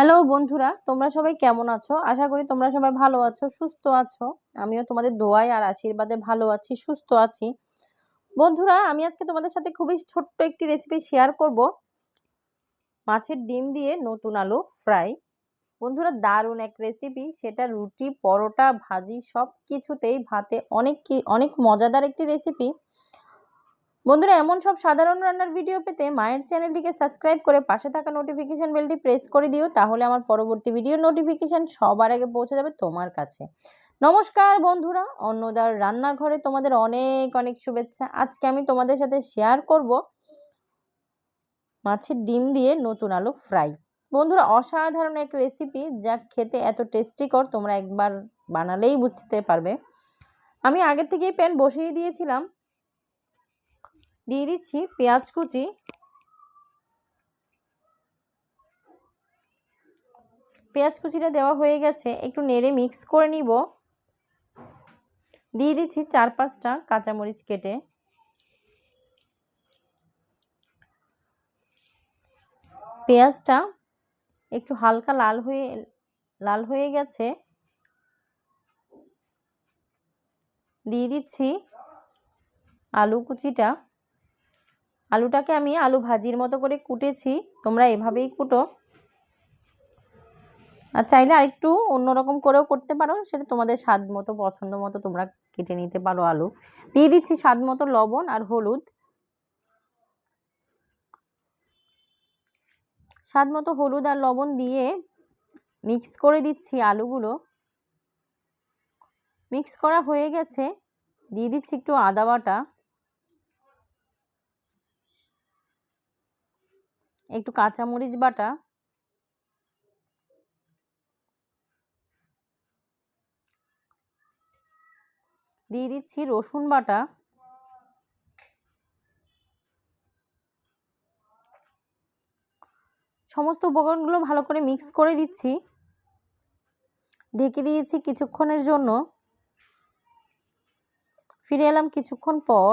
Hello বন্ধুরা, তোমরা সবাই কেমন আছো? আশা করি তোমরা সবাই ভালো আছো, সুস্থ আছো। আমিও তোমাদের দোয়ায় আর আশীর্বাদে ভালো আছি, সুস্থ আছি। বন্ধুরা, আমি আজকে তোমাদের সাথে খুবই ছোট্ট একটি রেসিপি শেয়ার করব। মাছের ডিম দিয়ে নতুন আলু ফ্রাই বন্ধুরা, দারুণ এক রেসিপি সেটা রুটি, পরোটা, ভাজি সব কিছুতেই ভাতে অনেক কি, অনেক মজাদার একটি রেসিপি বন্ধুরা, এমন সব সাধারণ রান্নার ভিডিও পেতে মায়ের চ্যানেলটিকে সাবস্ক্রাইব করে পাশে থাকা নোটিফিকেশান বেলটি প্রেস করে দিও, তাহলে আমার পরবর্তী ভিডিওর নোটিফিকেশান সবার আগে পৌঁছে যাবে তোমার কাছে। নমস্কার বন্ধুরা, অন্নদার রান্নাঘরে তোমাদের অনেক অনেক শুভেচ্ছা। আজকে আমি তোমাদের সাথে শেয়ার করব মাছের ডিম দিয়ে নতুন আলু ফ্রাই বন্ধুরা, অসাধারণ এক রেসিপি যা খেতে এত টেস্টিকর তোমরা একবার বানালেই বুঝতে পারবে। আমি আগের থেকেই প্যান বসিয়ে দিয়েছিলাম। দিয়ে দিচ্ছি পেঁয়াজ কুচি। পেঁয়াজ কুচিটা দেওয়া হয়ে গেছে, একটু নেড়ে মিক্স করে নিব। দিয়ে দিচ্ছি চার পাঁচটা কাঁচামরিচ কেটে। পেঁয়াজটা একটু হালকা লাল হয়ে লাল হয়ে গেছে। দিয়ে দিচ্ছি আলু কুচিটা। আলুটাকে আমি আলু ভাজির মতো করে কুটেছি। তোমরা এভাবেই কুটো। আর চাইলে আরেকটু অন্যরকম করেও করতে পারো। সেটা তোমাদের স্বাদ মতো, পছন্দ মতো তোমরা কেটে নিতে পারো আলু। দিয়ে দিচ্ছি স্বাদ মতো লবণ আর হলুদ। স্বাদ মতো হলুদ আর লবণ দিয়ে মিক্স করে দিচ্ছি আলুগুলো। মিক্স করা হয়ে গেছে। দিয়ে দিচ্ছি একটু আদা বাটা। একটু কাঁচামরিচ বাটা। দিয়ে দিচ্ছি রসুন বাটা। সমস্ত উপকরণগুলো ভালো করে মিক্স করে দিচ্ছি। ঢেকে দিয়েছি কিছুক্ষণের জন্য। ফিরে এলাম কিছুক্ষণ পর।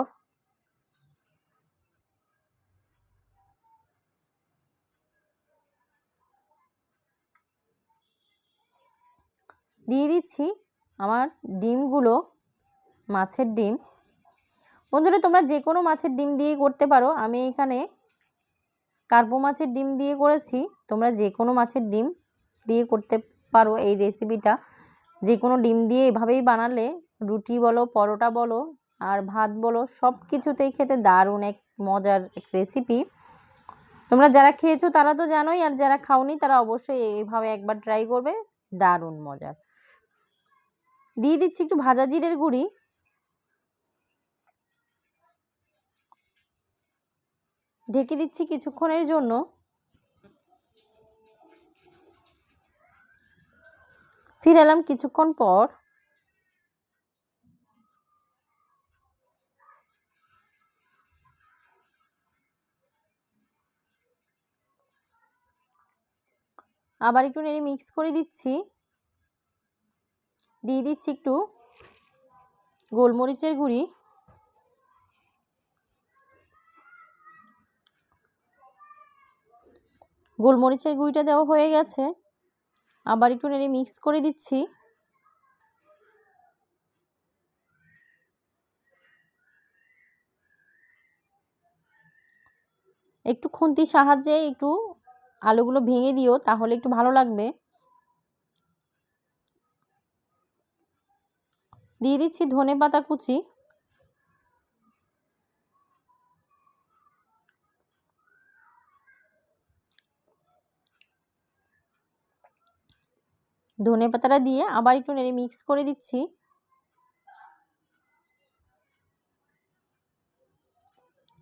দিয়ে দিচ্ছি আমার ডিমগুলো, মাছের ডিম। বন্ধুরা, তোমরা যে কোনো মাছের ডিম দিয়ে করতে পারো। আমি এখানে কার্পো মাছের ডিম দিয়ে করেছি। তোমরা যে কোনো মাছের ডিম দিয়ে করতে পারো এই রেসিপিটা। যে কোনো ডিম দিয়ে এভাবেই বানালে, রুটি বলো, পরোটা বলো, আর ভাত বলো সব কিছুতেই খেতে দারুণ এক মজার এক রেসিপি। তোমরা যারা খেয়েছো তারা তো জানোই, আর যারা খাওনি তারা অবশ্যই এইভাবে একবার ট্রাই করবে। দারুণ মজার। দিয়ে দিচ্ছি একটু ভাজা জিরের গুঁড়ি। ঢেকে দিচ্ছি কিছুক্ষণের জন্য। ফিরে এলাম কিছুক্ষণ পর। আবার একটু নেড়ে মিক্স করে দিচ্ছি। দিয়ে দিচ্ছি একটু গোলমরিচের গুঁড়ি। গোলমরিচের গুঁড়িটা দেওয়া হয়ে গেছে। আবার একটু নেড়ে মিক্স করে দিচ্ছি। একটু খুন্তির সাহায্যে একটু আলুগুলো ভেঙে দিও, তাহলে একটু ভালো লাগবে। দিয়ে দিচ্ছি ধনে পাতা কুচি। ধনে পাতাটা দিয়ে আবার একটু নেড়ে মিক্স করে দিচ্ছি।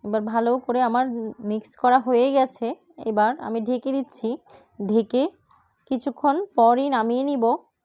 এবার ভালো করে আমার মিক্স করা হয়ে গেছে। এবার আমি ঢেকে দিচ্ছি। ঢেকে কিছুক্ষণ পরই নামিয়ে নিব।